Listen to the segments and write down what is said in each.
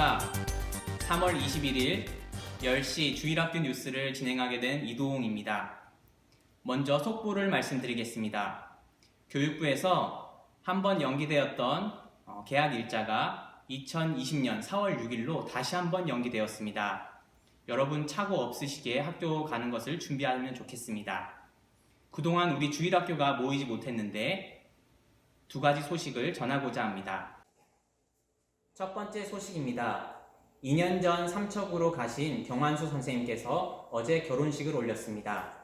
안녕하십니까? 3월 21일 10시 주일학교 뉴스를 진행하게 된 이도홍입니다. 먼저 속보를 말씀드리겠습니다. 교육부에서 한 번 연기되었던 어, 개학 일자가 2020년 4월 6일로 다시 한 번 연기되었습니다. 여러분 착오 없으시게 학교 가는 것을 준비하면 좋겠습니다. 그동안 우리 주일학교가 모이지 못했는데 두 가지 소식을 전하고자 합니다. 첫 번째 소식입니다. 2년 전 삼척으로 가신 경환수 선생님께서 어제 결혼식을 올렸습니다.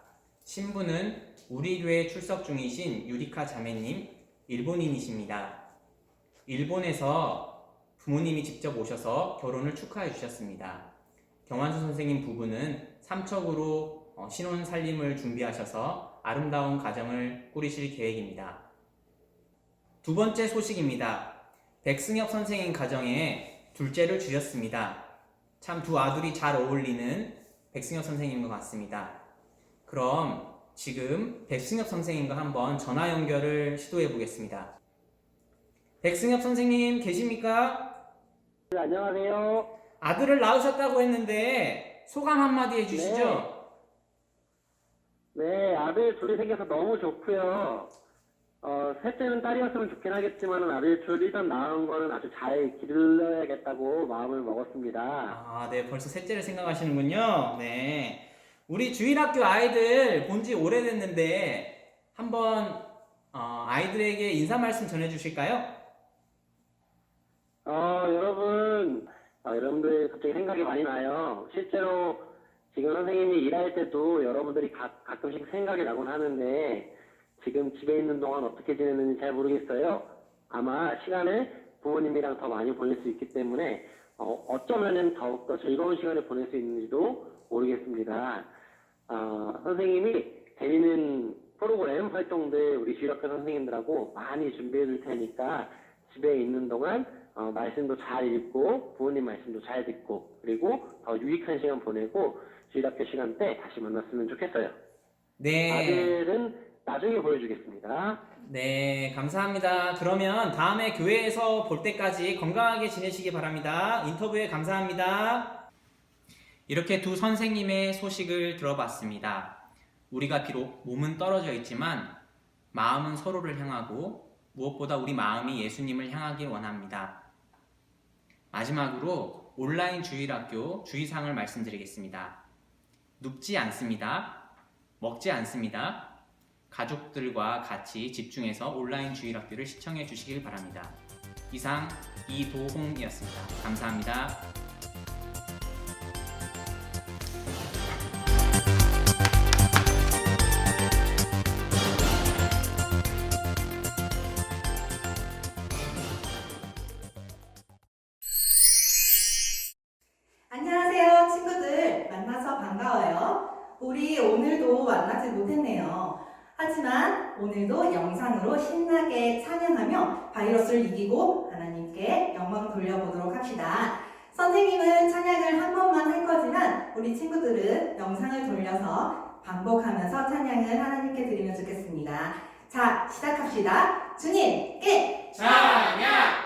신부는 우리 교회 출석 중이신 유리카 자매님, 일본인이십니다. 일본에서 부모님이 직접 오셔서 결혼을 축하해 주셨습니다. 경환수 선생님 부부는 삼척으로 어, 신혼 살림을 준비하셔서 아름다운 가정을 꾸리실 계획입니다. 두 번째 소식입니다. 백승엽 선생님 가정에 둘째를 주셨습니다. 참 두 아들이 잘 어울리는 백승엽 선생님과 같습니다. 그럼 지금 백승엽 선생님과 한번 전화 연결을 시도해 보겠습니다. 백승엽 선생님 계십니까? 네, 안녕하세요. 아들을 낳으셨다고 했는데 소감 한마디 해주시죠. 네, 아들 둘이 생겨서 너무 좋고요. 어, 셋째는 딸이었으면 좋긴 하겠지만 아들 둘 일단 낳은 거는 아주 잘 기르려야겠다고 마음을 먹었습니다. 아, 네, 벌써 셋째를 생각하시는군요. 네. 우리 주일학교 아이들 본 지 오래됐는데 한번 어, 아이들에게 인사 말씀 전해 주실까요? 어, 여러분, 어, 여러분들 갑자기 생각이 많이 나요. 실제로 지금 선생님이 일할 때도 여러분들이 가, 가끔씩 생각이 나곤 하는데 지금 집에 있는 동안 어떻게 지내는지 잘 모르겠어요. 아마 시간을 부모님이랑 더 많이 보낼 수 있기 때문에 어, 어쩌면은 더욱더 즐거운 시간을 보낼 수 있는지도 모르겠습니다. 어, 선생님이 재미있는 프로그램 활동들 우리 주일학교 선생님들하고 많이 준비해 줄 테니까 집에 있는 동안 어, 말씀도 잘 읽고 부모님 말씀도 잘 듣고 그리고 더 유익한 시간 보내고 주일학교 시간 때 다시 만났으면 좋겠어요. 네. 아들은 나중에 보여주겠습니다. 네, 감사합니다. 그러면 다음에 교회에서 볼 때까지 건강하게 지내시기 바랍니다. 인터뷰에 감사합니다. 이렇게 두 선생님의 소식을 들어봤습니다. 우리가 비록 몸은 떨어져 있지만 마음은 서로를 향하고 무엇보다 우리 마음이 예수님을 향하길 원합니다. 마지막으로 온라인 주일학교 주의사항을 말씀드리겠습니다. 눕지 않습니다. 먹지 않습니다. 가족들과 같이 집중해서 온라인 주일학교를 시청해 주시길 바랍니다. 이상 이도홍이었습니다. 감사합니다. 합시다. 선생님은 찬양을 한 번만 할 거지만 우리 친구들은 영상을 돌려서 반복하면서 찬양을 하나님께 드리면 좋겠습니다. 자, 시작합시다. 주님께 찬양!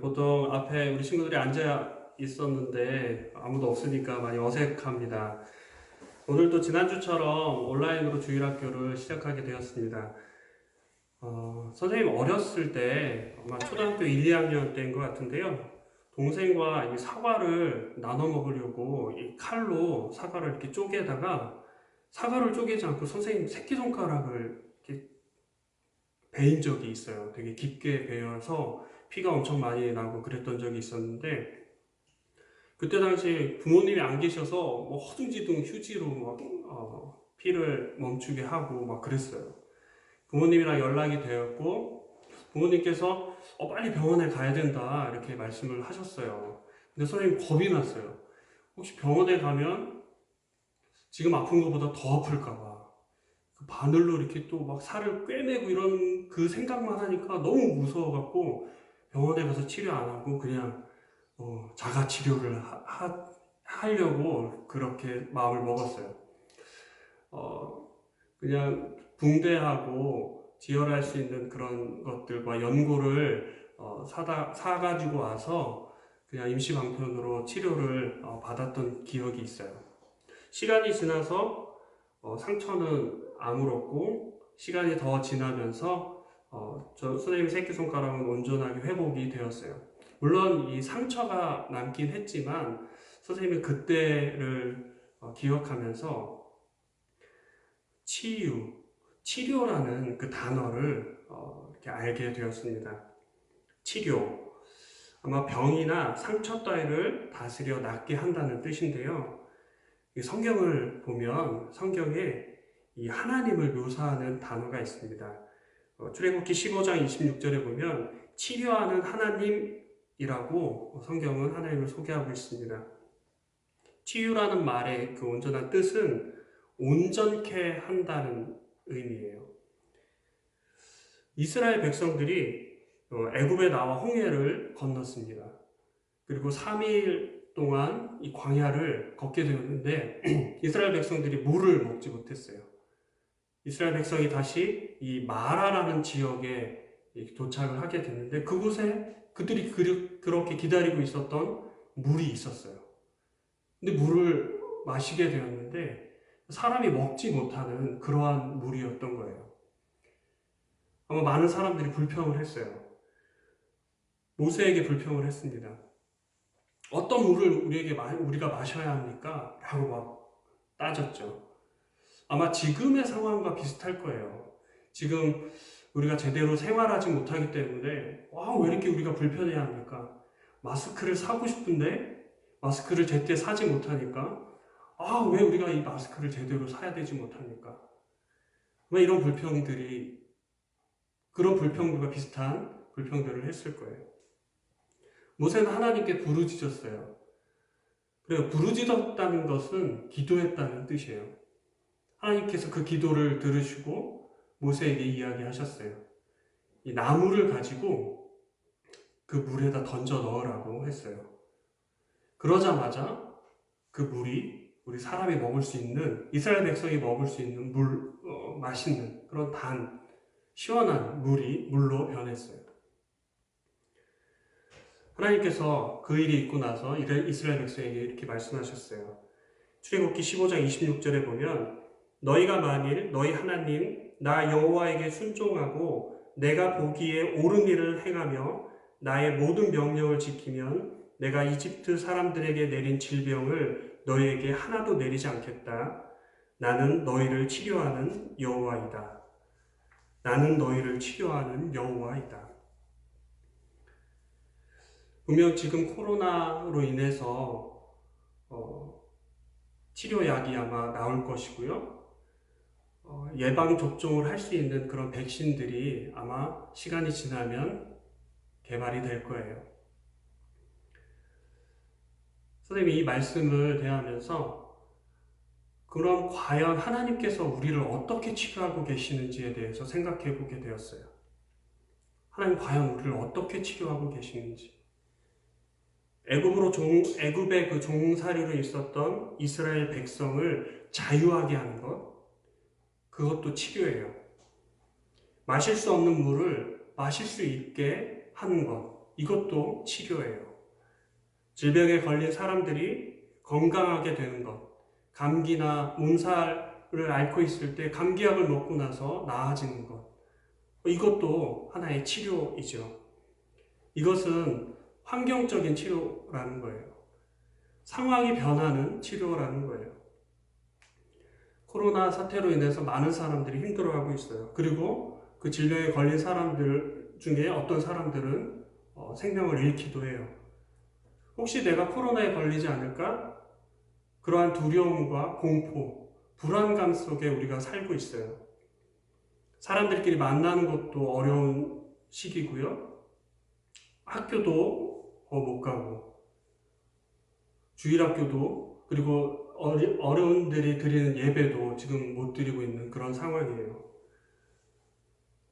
보통 앞에 우리 친구들이 앉아 있었는데 아무도 없으니까 많이 어색합니다. 오늘도 지난주처럼 온라인으로 주일학교를 시작하게 되었습니다. 어, 선생님 어렸을 때 아마 초등학교 1, 2학년 때인 것 같은데요. 동생과 이 사과를 나눠 먹으려고 이 칼로 사과를 이렇게 쪼개다가 사과를 쪼개지 않고 선생님 새끼손가락을 이렇게 베인 적이 있어요. 되게 깊게 베어서 피가 엄청 많이 나고 그랬던 적이 있었는데 그때 당시 부모님이 안 계셔서 뭐 허둥지둥 휴지로 막 어, 피를 멈추게 하고 막 그랬어요. 부모님이랑 연락이 되었고 부모님께서 어, 빨리 병원에 가야 된다 이렇게 말씀을 하셨어요. 근데 선생님 겁이 났어요. 혹시 병원에 가면 지금 아픈 것보다 더 아플까봐 그 바늘로 이렇게 또 막 살을 꿰매고 이런 그 생각만 하니까 너무 무서워갖고 병원에 가서 치료 안 하고 그냥 어, 자가 치료를 하, 하- 하 려고 그렇게 마음을 먹었어요. 어, 그냥 붕대하고 지혈할 수 있는 그런 것들과 연고를 어, 사다 사가지고 와서 그냥 임시 방편으로 치료를 어, 받았던 기억이 있어요. 시간이 지나서 어, 상처는 아물었고 시간이 더 지나면서 어, 저 선생님 새끼손가락은 온전하게 회복이 되었어요. 물론 이 상처가 남긴 했지만 선생님이 그때를 어, 기억하면서 치유, 치료라는 그 단어를 어, 이렇게 알게 되었습니다. 치료. 아마 병이나 상처 따위를 다스려 낫게 한다는 뜻인데요. 이 성경을 보면 성경에 이 하나님을 묘사하는 단어가 있습니다. 어, 출애굽기 15장 26절에 보면 치료하는 하나님이라고 성경은 하나님을 소개하고 있습니다. 치유라는 말의 그 온전한 뜻은 온전케 한다는 의미예요. 이스라엘 백성들이 어, 애굽에 나와 홍해를 건넜습니다. 그리고 3일 동안 이 광야를 걷게 되었는데 이스라엘 백성들이 물을 먹지 못했어요. 이스라엘 백성이 다시 이 마라라는 지역에 도착을 하게 됐는데 그곳에 그들이 그, 그렇게 기다리고 있었던 물이 있었어요. 근데 물을 마시게 되었는데 사람이 먹지 못하는 그러한 물이었던 거예요. 아마 많은 사람들이 불평을 했어요. 모세에게 불평을 했습니다. 어떤 물을 우리에게 마- 우리가 마셔야 합니까? 라고 막 따졌죠. 아마 지금의 상황과 비슷할 거예요. 지금 우리가 제대로 생활하지 못하기 때문에 와, 왜 이렇게 우리가 불편해야 합니까? 마스크를 사고 싶은데 마스크를 제때 사지 못하니까 아, 왜 우리가 이 마스크를 제대로 사야 되지 못합니까? 왜 이런 불평들이 그런 불평들과 비슷한 불평들을 했을 거예요. 모세는 하나님께 부르짖었어요. 그래요. 부르짖었다는 것은 기도했다는 뜻이에요. 하나님께서 그 기도를 들으시고 모세에게 이야기하셨어요. 이 나무를 가지고 그 물에다 던져 넣으라고 했어요. 그러자마자 그 물이 우리 사람이 먹을 수 있는 이스라엘 백성이 먹을 수 있는 물 어, 맛있는 그런 단 시원한 물이 물로 변했어요. 하나님께서 그 일이 있고 나서 이스라엘 백성에게 이렇게 말씀하셨어요. 출애굽기 15장 26절에 보면 너희가 만일 너희 하나님 나 여호와에게 순종하고 내가 보기에 옳은 일을 행하며 나의 모든 명령을 지키면 내가 이집트 사람들에게 내린 질병을 너희에게 하나도 내리지 않겠다. 나는 너희를 치료하는 여호와이다. 나는 너희를 치료하는 여호와이다. 분명 지금 코로나로 인해서 어, 치료약이 아마 나올 것이고요. 어, 예방 접종을 할 수 있는 그런 백신들이 아마 시간이 지나면 개발이 될 거예요. 선생님이 이 말씀을 대하면서 그럼 과연 하나님께서 우리를 어떻게 치료하고 계시는지에 대해서 생각해 보게 되었어요. 하나님 과연 우리를 어떻게 치료하고 계시는지. 애굽으로 종 애굽의 그 종살이로 있었던 이스라엘 백성을 자유하게 하는 것 그것도 치료예요. 마실 수 없는 물을 마실 수 있게 하는 것. 이것도 치료예요. 질병에 걸린 사람들이 건강하게 되는 것. 감기나 몸살을 앓고 있을 때 감기약을 먹고 나서 나아지는 것. 이것도 하나의 치료이죠. 이것은 환경적인 치료라는 거예요. 상황이 변하는 치료라는 거예요. 코로나 사태로 인해서 많은 사람들이 힘들어하고 있어요. 그리고 그 질병에 걸린 사람들 중에 어떤 사람들은 어, 생명을 잃기도 해요. 혹시 내가 코로나에 걸리지 않을까? 그러한 두려움과 공포, 불안감 속에 우리가 살고 있어요. 사람들끼리 만나는 것도 어려운 시기고요. 학교도 어, 못 가고, 주일학교도, 그리고 어리, 어려운들이 드리는 예배도 지금 못 드리고 있는 그런 상황이에요.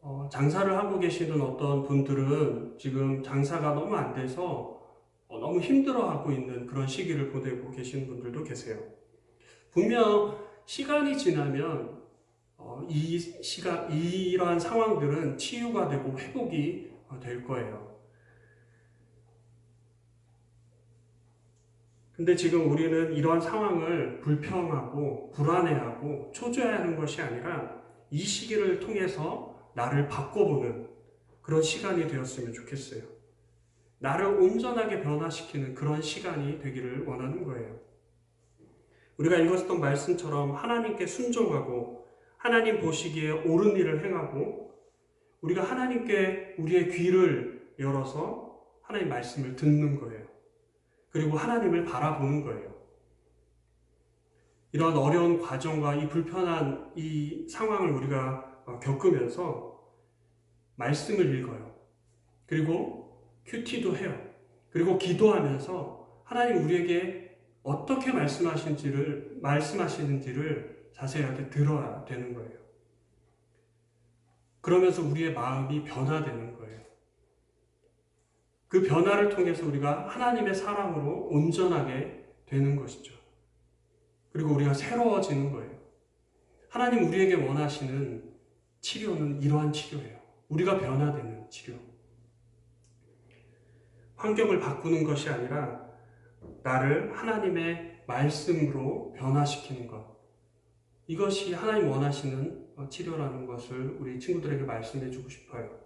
어, 장사를 하고 계시는 어떤 분들은 지금 장사가 너무 안 돼서 어, 너무 힘들어하고 있는 그런 시기를 보내고 계시는 분들도 계세요. 분명 시간이 지나면 어, 이 시간 이러한 상황들은 치유가 되고 회복이 어, 될 거예요. 근데 지금 우리는 이러한 상황을 불평하고 불안해하고 초조해하는 것이 아니라 이 시기를 통해서 나를 바꿔보는 그런 시간이 되었으면 좋겠어요. 나를 온전하게 변화시키는 그런 시간이 되기를 원하는 거예요. 우리가 읽었던 말씀처럼 하나님께 순종하고 하나님 보시기에 옳은 일을 행하고 우리가 하나님께 우리의 귀를 열어서 하나님 말씀을 듣는 거예요. 그리고 하나님을 바라보는 거예요. 이런 어려운 과정과 이 불편한 이 상황을 우리가 어, 겪으면서 말씀을 읽어요. 그리고 큐티도 해요. 그리고 기도하면서 하나님 우리에게 어떻게 말씀하시는지를 말씀하시는지를 자세하게 들어야 되는 거예요. 그러면서 우리의 마음이 변화되는 거예요. 그 변화를 통해서 우리가 하나님의 사랑으로 온전하게 되는 것이죠. 그리고 우리가 새로워지는 거예요. 하나님 우리에게 원하시는 치료는 이러한 치료예요. 우리가 변화되는 치료. 환경을 바꾸는 것이 아니라 나를 하나님의 말씀으로 변화시키는 것. 이것이 하나님 원하시는 치료라는 것을 우리 친구들에게 말씀해 주고 싶어요.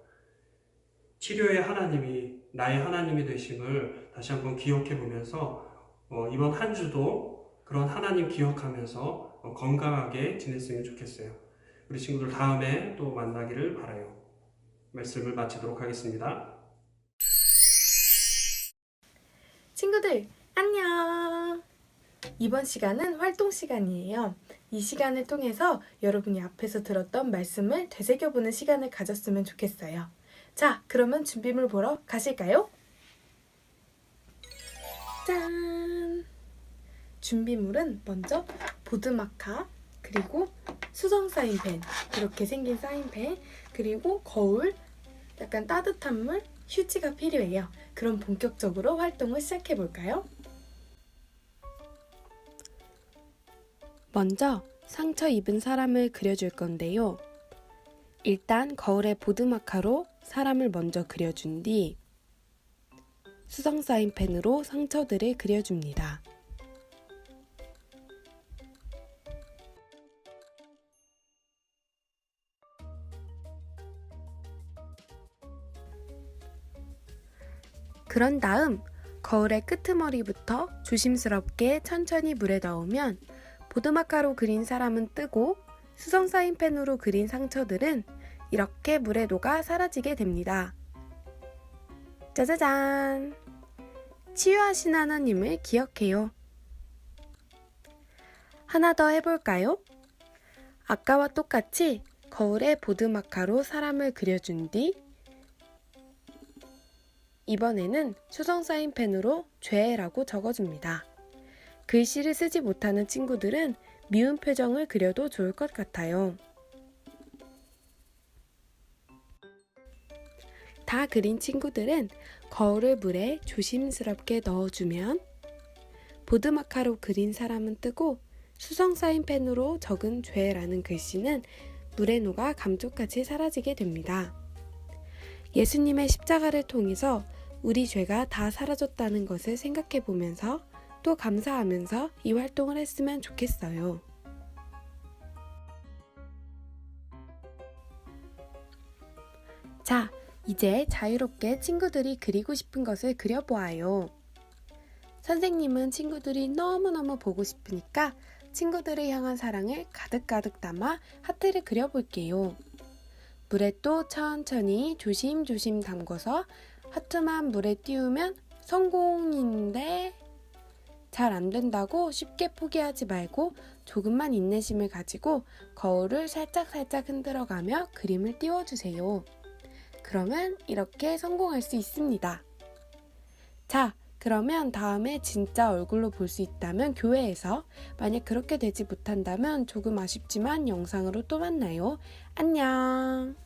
치료의 하나님이 나의 하나님이 되심을 다시 한번 기억해 보면서 어, 이번 한 주도 그런 하나님 기억하면서 어, 건강하게 지냈으면 좋겠어요. 우리 친구들 다음에 또 만나기를 바라요. 말씀을 마치도록 하겠습니다. 친구들, 안녕! 이번 시간은 활동 시간이에요. 이 시간을 통해서 여러분이 앞에서 들었던 말씀을 되새겨보는 시간을 가졌으면 좋겠어요. 자, 그러면 준비물 보러 가실까요? 짠! 준비물은 먼저 보드마카, 그리고 수성 사인펜, 이렇게 생긴 사인펜, 그리고 거울, 약간 따뜻한 물, 휴지가 필요해요. 그럼 본격적으로 활동을 시작해 볼까요? 먼저 상처 입은 사람을 그려줄 건데요. 일단 거울에 보드마카로 사람을 먼저 그려준 뒤 수성 사인펜으로 상처들을 그려줍니다. 그런 다음 거울의 끄트머리부터 조심스럽게 천천히 물에 넣으면 보드마카로 그린 사람은 뜨고 수성 사인펜으로 그린 상처들은 이렇게 물에 녹아 사라지게 됩니다. 짜자잔! 치유하신 하나님을 기억해요. 하나 더 해볼까요? 아까와 똑같이 거울에 보드마카로 사람을 그려준 뒤 이번에는 수성 사인펜으로 죄라고 적어줍니다. 글씨를 쓰지 못하는 친구들은 미운 표정을 그려도 좋을 것 같아요. 다 그린 친구들은 거울을 물에 조심스럽게 넣어주면 보드마카로 그린 사람은 뜨고 수성 사인펜으로 적은 죄라는 글씨는 물에 녹아 감쪽같이 사라지게 됩니다. 예수님의 십자가를 통해서 우리 죄가 다 사라졌다는 것을 생각해 보면서 또 감사하면서 이 활동을 했으면 좋겠어요. 자, 이제 자유롭게 친구들이 그리고 싶은 것을 그려보아요. 선생님은 친구들이 너무너무 보고 싶으니까 친구들을 향한 사랑을 가득가득 담아 하트를 그려볼게요. 물에 또 천천히 조심조심 담궈서 하트만 물에 띄우면 성공인데 잘 안 된다고 쉽게 포기하지 말고 조금만 인내심을 가지고 거울을 살짝살짝 흔들어가며 그림을 띄워주세요. 그러면 이렇게 성공할 수 있습니다. 자, 그러면 다음에 진짜 얼굴로 볼 수 있다면 교회에서 만약 그렇게 되지 못한다면 조금 아쉽지만 영상으로 또 만나요. 안녕!